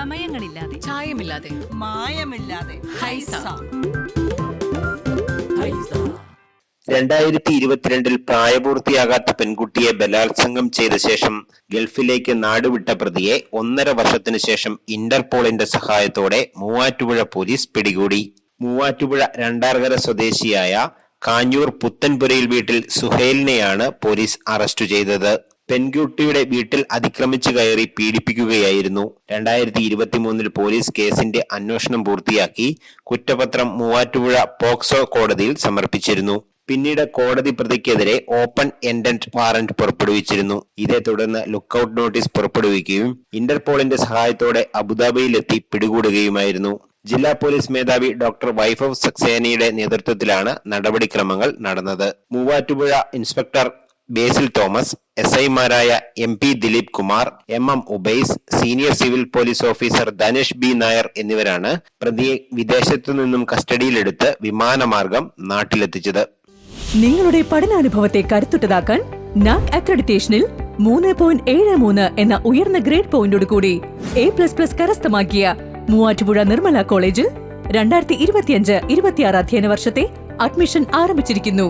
ചമയങ്ങളില്ലാതെ ചായമില്ലാതെ. മായമില്ലാതെ. ഹൈസ. രണ്ടായിരത്തി ഇരുപത്തിരണ്ടിൽ പ്രായപൂർത്തിയാകാത്ത പെൺകുട്ടിയെ ബലാത്സംഗം ചെയ്ത ശേഷം ഗൾഫിലേക്ക് നാടുവിട്ട പ്രതിയെ ഒന്നര വർഷത്തിനു ശേഷം ഇന്റർപോളിന്റെ സഹായത്തോടെ മൂവാറ്റുപുഴ പോലീസ് പിടികൂടി. മൂവാറ്റുപുഴ രണ്ടാർകര സ്വദേശിയായ കാഞ്ഞൂർ പുത്തൻപുരയിൽ വീട്ടിൽ സുഹേലിനെയാണ് പോലീസ് അറസ്റ്റ് ചെയ്തത്. പെൺകുട്ടിയുടെ വീട്ടിൽ അതിക്രമിച്ചു കയറി പീഡിപ്പിക്കുകയായിരുന്നു. രണ്ടായിരത്തി ഇരുപത്തി മൂന്നിൽ പോലീസ് കേസിന്റെ അന്വേഷണം പൂർത്തിയാക്കി. കുറ്റപത്രം മൂവാറ്റുപുഴ പോക്സോ കോടതിയിൽ സമർപ്പിച്ചിരുന്നു. പിന്നീട് കോടതി പ്രതിക്കെതിരെ ഓപ്പൺ എൻഡന്റ് വാറന്റ് പുറപ്പെടുവിച്ചിരുന്നു. ഇതേ തുടർന്ന് ലുക്കൌട്ട് നോട്ടീസ് പുറപ്പെടുവിക്കുകയും ഇന്റർപോളിന്റെ സഹായത്തോടെ അബുദാബിയിലെത്തി പിടികൂടുകയുമായിരുന്നു. ജില്ലാ പോലീസ് മേധാവി ഡോക്ടർ വൈഭവ് സക്സേനയുടെ നേതൃത്വത്തിലാണ് നടപടിക്രമങ്ങൾ നടന്നത്. മൂവാറ്റുപുഴ ഇൻസ്പെക്ടർ ബേസിൽ തോമസ് എസ് ഐമാരായ M P Dileep Kumar M M Ubais senior civil police officer Dhanesh B Nair എന്നിവരാണ് പ്രതിയെ വിദേശത്തു നിന്നും കസ്റ്റഡിയിലെടുത്ത് വിമാനമാർഗം നാട്ടിലെത്തിച്ചത്. നിങ്ങളുടെ പഠനാനുഭവത്തെ കരുത്തുറ്റതാക്കാൻ നാക് അക്രഡിറ്റേഷനിൽ മൂന്ന് പോയിന്റ് ഏഴ് മൂന്ന് എന്ന ഉയർന്ന ഗ്രേഡ് പോയിന്റോട് കൂടി എ പ്ലസ് പ്ലസ് കരസ്ഥമാക്കിയ മൂവാറ്റുപുഴ നിർമ്മല കോളേജിൽ രണ്ടായിരത്തി ഇരുപത്തിയഞ്ച് ഇരുപത്തിയാറ് അധ്യയന വർഷത്തെ അഡ്മിഷൻ ആരംഭിച്ചിരിക്കുന്നു.